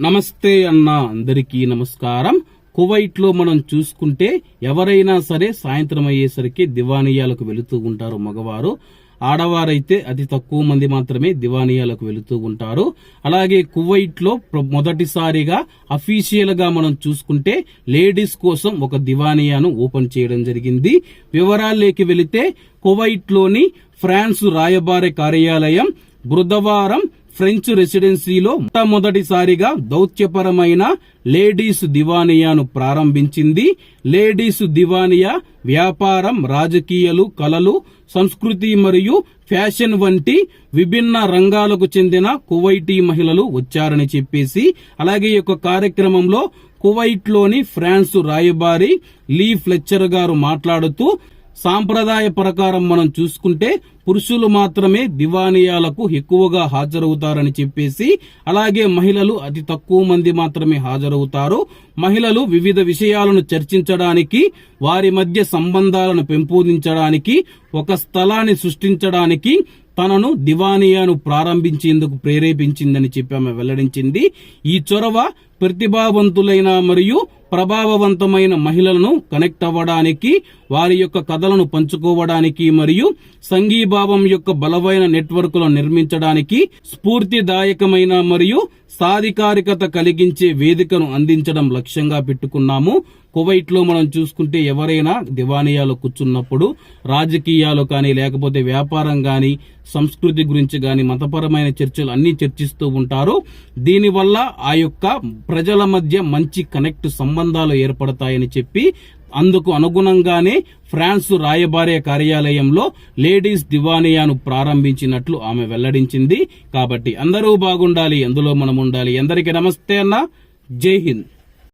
నమస్తే అన్న అందరికీ నమస్కారం. కువైట్లో మనం చూసుకుంటే ఎవరైనా సరే సాయంత్రం అయ్యేసరికి దివానియాలకు వెళుతూ ఉంటారు మగవారు. ఆడవారైతే అతి తక్కువ మంది మాత్రమే దివానియాలకు వెళుతూ ఉంటారు. అలాగే కువైట్లో మొదటిసారిగా అఫీషియల్గా మనం చూసుకుంటే లేడీస్ కోసం ఒక దివానియాను ఓపెన్ చేయడం జరిగింది. వివరాల్లోకి వెళితే కువైట్లోని ఫ్రాన్స్ రాయబార కార్యాలయం బుధవారం ఫ్రెంచ్ రెసిడెన్సీలో మొట్టమొదటిసారిగా దౌత్యపరమైన లేడీస్ దివానియాను ప్రారంభించింది. లేడీస్ దివానియా వ్యాపారం రాజకీయాలు కళలు సంస్కృతి మరియు ఫ్యాషన్ వంటి విభిన్న రంగాలకు చెందిన కువైటీ మహిళలు వచ్చారని చెప్పేసి అలాగే ఈ యొక్క కార్యక్రమంలో కువైట్లోని ఫ్రాన్స్ రాయబారి లీ ఫ్లెచ్చర్ గారు మాట్లాడుతూ సాంప్రదాయ ప్రకారం మనం చూసుకుంటే పురుషులు మాత్రమే దివానియాలకు ఎక్కువగా హాజరవుతారని చెప్పేసి అలాగే మహిళలు అతి తక్కువ మంది మాత్రమే హాజరవుతారు. మహిళలు వివిధ విషయాలను చర్చించడానికి వారి మధ్య సంబంధాలను పెంపొందించడానికి ఒక స్థలాన్ని సృష్టించడానికి తనను దివానియాను ప్రారంభించేందుకు ప్రేరేపించిందని చెప్పి ఆమె వెల్లడించింది. ఈ చొరవ ప్రతిభావంతులైన మరియు ప్రభావవంతమైన మహిళలను కనెక్ట్ అవ్వడానికి వారి యొక్క కథలను పంచుకోవడానికి మరియు సంఘీభావం యొక్క బలమైన నెట్వర్క్లను నిర్మించడానికి స్ఫూర్తిదాయకమైన మరియు సాధికారికత కలిగించే వేదికను అందించడం లక్ష్యంగా పెట్టుకున్నాము. కువైట్లో మనం చూసుకుంటే ఎవరైనా దివానియాలో కూర్చున్నప్పుడు రాజకీయాలు కానీ లేకపోతే వ్యాపారం కానీ సంస్కృతి గురించి కానీ మతపరమైన చర్చలు అన్ని చర్చిస్తూ ఉంటారు. దీనివల్ల ఆ యొక్క ప్రజల మధ్య మంచి కనెక్ట్ సంబంధాలు ఏర్పడతాయని చెప్పి అందుకు అనుగుణంగానే ఫ్రాన్స్ రాయబారే కార్యాలయంలో లేడీస్ దివానియాను ప్రారంభించినట్లు ఆమె వెల్లడించింది. కాబట్టి అందరూ బాగుండాలి ఎందులో మనం ఉండాలి అందరికీ నమస్తే అన్న. జై హింద్.